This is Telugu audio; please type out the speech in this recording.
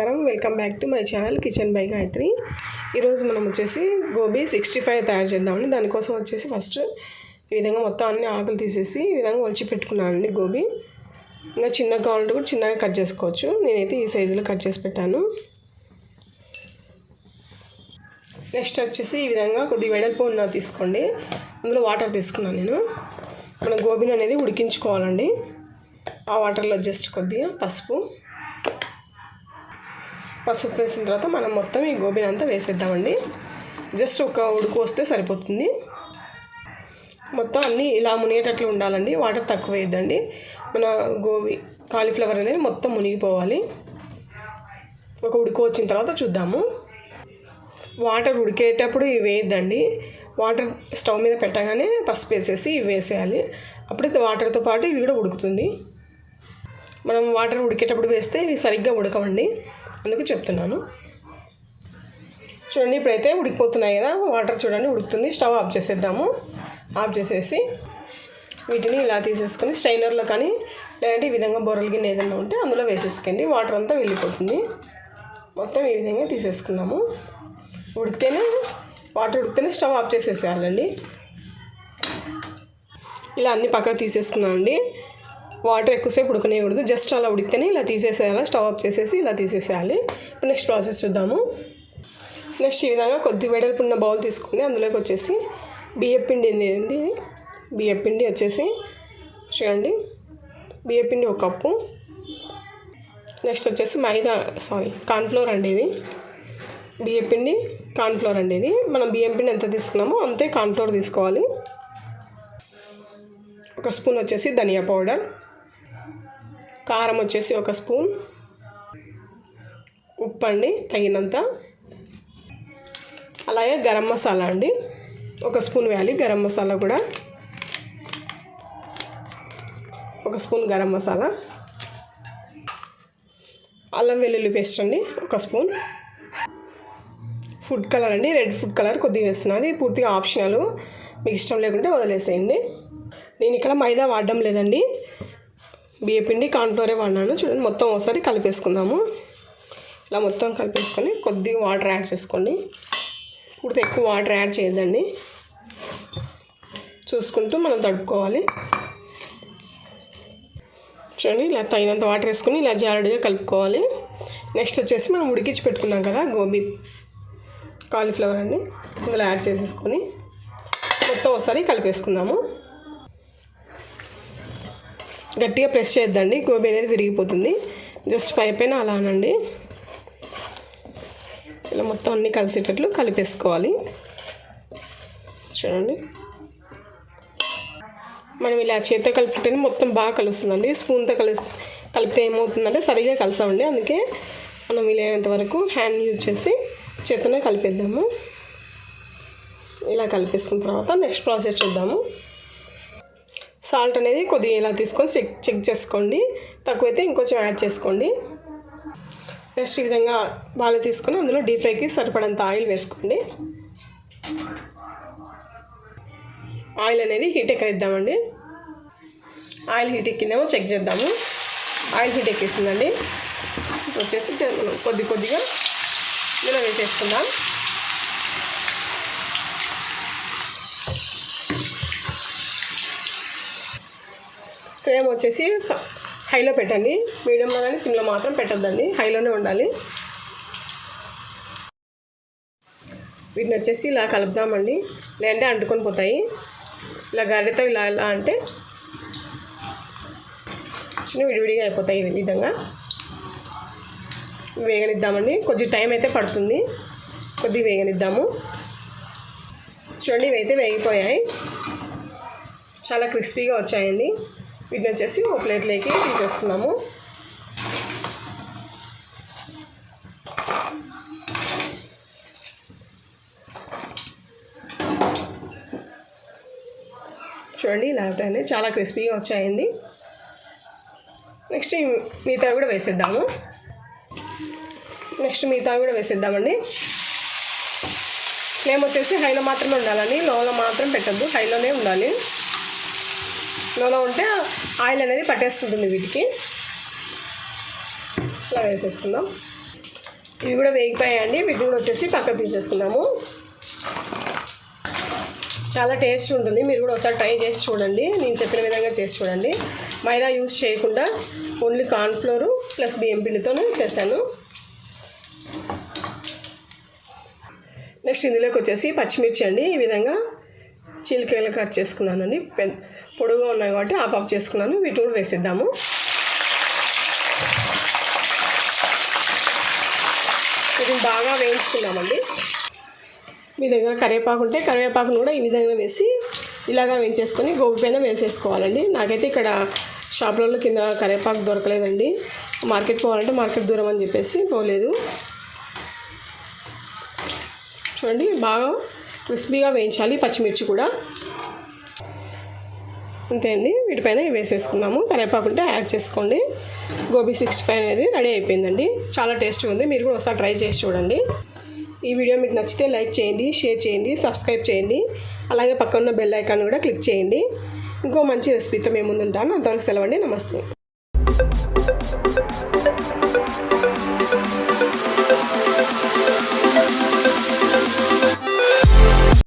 నమస్కారం. Welcome back to my channel kitchen by Gayatri ఈరోజు మనం వచ్చేసి గోబీ సిక్స్టీ ఫైవ్ తయారు చేద్దామండి. దానికోసం వచ్చేసి ఫస్ట్ ఈ విధంగా మొత్తం అన్ని ఆకులు తీసేసి ఈ విధంగా ఒలిచి పెట్టుకున్నానండి గోబీ. ఇంకా చిన్నగా కావాలంటే కూడా చిన్నగా కట్ చేసుకోవచ్చు. నేనైతే ఈ సైజులో కట్ చేసి పెట్టాను. నెక్స్ట్ వచ్చేసి ఈ విధంగా కొద్దిగా వెడల్పు ఉన్న తీసుకోండి. అందులో వాటర్ తీసుకున్నాను నేను. మనం గోబీని అనేది ఉడికించుకోవాలండి. ఆ వాటర్లో జస్ట్ కొద్దిగా పసుపు. పసుపు వేసిన తర్వాత మనం మొత్తం ఈ గోబీని అంతా వేసేద్దామండి. జస్ట్ ఒక ఉడుకు వస్తే సరిపోతుంది. మొత్తం అన్నీ ఇలా మునిగేటట్లు ఉండాలండి. వాటర్ తక్కువ వేయద్దండి. మన గోబీ కాలీఫ్లవర్ అనేది మొత్తం మునిగిపోవాలి. ఒక ఉడుకు వచ్చిన తర్వాత చూద్దాము. వాటర్ ఉడికేటప్పుడు ఇవి వేయద్దండి. వాటర్ స్టవ్ మీద పెట్టగానే పసుపు వేసేసి ఇవి వేసేయాలి. అప్పుడైతే వాటర్తో పాటు ఇవి కూడా ఉడుకుతుంది. మనం వాటర్ ఉడికేటప్పుడు వేస్తే ఇవి సరిగ్గా ఉడకవండి. అందుకు చెప్తున్నాను. చూడండి ఇప్పుడైతే ఉడికిపోతున్నాయి కదా వాటర్ చూడండి ఉడుకుతుంది. స్టవ్ ఆఫ్ చేసేద్దాము. ఆఫ్ చేసేసి వీటిని ఇలా తీసేసుకొని స్ట్రైనర్లో కానీ లేదంటే ఈ విధంగా బొర్రలు గిన్నె ఏదైనా ఉంటే అందులో వేసేసుకోండి. వాటర్ అంతా వెళ్ళిపోతుంది. మొత్తం ఈ విధంగా తీసేసుకుందాము. ఉడికితేనే వాటర్ ఉడికితేనే స్టవ్ ఆఫ్ చేసేసేయాలండి. ఇలా అన్ని పక్కకు తీసేసుకున్నానండి వాటర్ ఎక్కువసేపు ఉడకనేయకూడదు. జస్ట్ అలా ఉడికితేనే ఇలా తీసేసేయాలి. స్టవ్ ఆఫ్ చేసేసి ఇలా తీసేసేయాలి. ఇప్పుడు నెక్స్ట్ ప్రాసెస్ చూద్దాము. నెక్స్ట్ ఈ విధంగా కొద్ది వెడల్పు ఉన్న బౌల్ తీసుకుని అందులోకి వచ్చేసి బియ్యపిండి ఏంటి బియ్యపిండి వచ్చేసి చూడండి. బియ్యపిండి ఒక కప్పు. నెక్స్ట్ వచ్చేసి మైదా సారీ కార్న్ఫ్లోర్ అండి ఇది. బియ్యపిండి కార్న్ఫ్లోర్ అండి ఇది. మనం బియ్యం పిండి ఎంత తీసుకున్నామో అంతే కార్న్ఫ్లోర్ తీసుకోవాలి. ఒక స్పూన్ వచ్చేసి ధనియా పౌడర్. కారం వచ్చేసి ఒక స్పూన్. ఉప్పు అండి తగినంత. అలాగే గరం మసాలా అండి. ఒక స్పూన్ వేయాలి గరం మసాలా కూడా. ఒక స్పూన్ గరం మసాలా. అల్లం వెల్లుల్లి పేస్ట్ అండి ఒక స్పూన్. ఫుడ్ కలర్ అండి రెడ్ ఫుడ్ కలర్ కొద్దిగా వేస్తున్నది పూర్తిగా ఆప్షనల్. మీకు ఇష్టం లేకుంటే వదిలేసేయండి. నేను ఇక్కడ మైదా వాడడం లేదండి. బియ్య పిండి కాన్ఫ్లోరే వాడినాను చూడండి మొత్తం ఒకసారి కలిపేసుకుందాము. ఇలా మొత్తం కలిపేసుకొని కొద్దిగా వాటర్ యాడ్ చేసుకోండి. ఇప్పుడు ఎక్కువ వాటర్ యాడ్ చేయదండి చూసుకుంటూ మనం తడుపుకోవాలి. చూడండి ఇలా తగినంత వాటర్ వేసుకొని ఇలా జారుడుగా కలుపుకోవాలి. నెక్స్ట్ వచ్చేసి మనం ఉడికించి పెట్టుకున్నాం కదా గోబీ కాలీఫ్లవర్ అండి. ఇందులో యాడ్ చేసేసుకొని మొత్తం ఒకసారి కలిపేసుకుందాము. గట్టిగా ప్రెస్ చేద్దండి. గోబీ అనేది విరిగిపోతుంది. జస్ట్ పై పైన అలా అనండి. ఇలా మొత్తం అన్నీ కలిసేటట్లు కలిపేసుకోవాలి. చూడండి. మనం ఇలా చేతితో కలుపుకుంటేనే మొత్తం బాగా కలుస్తుందండి. స్పూన్తో కలి కలిపితే ఏమవుతుందంటే సరిగా కలిసామండి. అందుకే మనం వీలైనంత వరకు హ్యాండ్ యూజ్ చేసి చేతితోనే కలిపేద్దాము. ఇలా కలిపేసుకున్న తర్వాత నెక్స్ట్ ప్రాసెస్ చూద్దాము. సాల్ట్ అనేది కొద్దిగా ఇలా తీసుకొని చెక్ చెక్ చేసుకోండి. తక్కువైతే ఇంకొంచెం యాడ్ చేసుకోండి. నెక్స్ట్ ఈ విధంగా బాగా తీసుకొని అందులో డీప్ ఫ్రైకి సరిపడంత ఆయిల్ వేసుకోండి. ఆయిల్ అనేది హీట్ ఎక్కడిద్దామండి ఆయిల్ హీట్ ఎక్కిందేమో చెక్ చేద్దాము. ఆయిల్ హీట్ ఎక్కేసిందండి. వచ్చేసి కొద్ది కొద్దిగా ఇందులో వేసేసుకుందాం. ఫ్లేమ్ వచ్చేసి హైలో పెట్టండి. మీడియంలో కానీ సిమ్లో మాత్రం పెట్టద్దండి. హైలోనే ఉండాలి. వీటిని వచ్చేసి ఇలా కలుపుదామండి. లేదంటే అంటుకొని పోతాయి. ఇలా గర్రెతో ఇలా ఇలా అంటే చిన్న విడివిడిగా అయిపోతాయి ఈ విధంగా. వేగనిద్దామండి. కొద్ది టైం అయితే పడుతుంది. కొద్దిగా వేగనిద్దాము. చూడండి ఇవైతే వేగిపోయాయి. చాలా క్రిస్పీగా వచ్చాయండి. వీటిని వచ్చేసి ఒక ప్లేట్లోకి తీసేసుకున్నాము చూడండి ఇలా అవుతాయండి చాలా క్రిస్పీగా వచ్చాయండి. నెక్స్ట్ మిగతా కూడా వేసేద్దాము. నెక్స్ట్ మిగతా కూడా వేసేద్దామండి. ఫ్లేమ్ వచ్చేసి హైలో మాత్రమే ఉండాలండి. లోలో మాత్రం పెట్టద్దు. హైలోనే ఉండాలి. లోలో ఉంటే ఆయిల్ అనేది పట్టేసుకుంటుంది వీటికి. ఇలా వేసేసుకుందాం. ఇవి కూడా వేగిపోయాయండి. వీటిని కూడా వచ్చేసి పక్కకు తీసేసుకున్నాము చాలా టేస్ట్ ఉంటుంది. మీరు కూడా ఒకసారి ట్రై చేసి చూడండి. నేను చెప్పిన విధంగా చేసి చూడండి. మైదా యూస్ చేయకుండా ఓన్లీ కార్న్ఫ్లోరు ప్లస్ బియ్యం పిండితోనే చేశాను. నెక్స్ట్ ఇందులోకి వచ్చేసి పచ్చిమిర్చి అండి. ఈ విధంగా చిలికలు కట్ చేసుకున్నానండి పెద్ద పొడుగు ఉన్నాయి కాబట్టి హాఫ్ ఆఫ్ చేసుకున్నాను. వీటి కూడా వేసేద్దాము. ఇది బాగా వేయించుకున్నామండి మీ దగ్గర కరివేపాకు ఉంటే కరివేపాకును కూడా ఈ విధంగా వేసి ఇలాగా వేయించేసుకొని గోబీ పైన వేసేసుకోవాలండి. నాకైతే ఇక్కడ షాప్లలో కింద కరివేపాకు దొరకలేదండి. మార్కెట్ పోవాలంటే మార్కెట్ దూరం అని చెప్పేసి పోలేదు. చూడండి బాగా క్రిస్పీగా వేయించాలి పచ్చిమిర్చి కూడా. అంతే అండి. వీటిపైన వేసేసుకుందాము. కరేపాకు ఉంటే యాడ్ చేసుకోండి. గోబీ సిక్స్టీ ఫైవ్ అనేది రెడీ అయిపోయిందండి. చాలా టేస్ట్గా ఉంది. మీరు కూడా ఒకసారి ట్రై చేసి చూడండి. ఈ వీడియో మీకు నచ్చితే లైక్ చేయండి షేర్ చేయండి సబ్స్క్రైబ్ చేయండి. అలాగే పక్కన ఉన్న బెల్ ఐకాన్ కూడా క్లిక్ చేయండి. ఇంకో మంచి రెసిపీతో మేము ముందుంటాను అంతవరకు సెలవండి నమస్తే.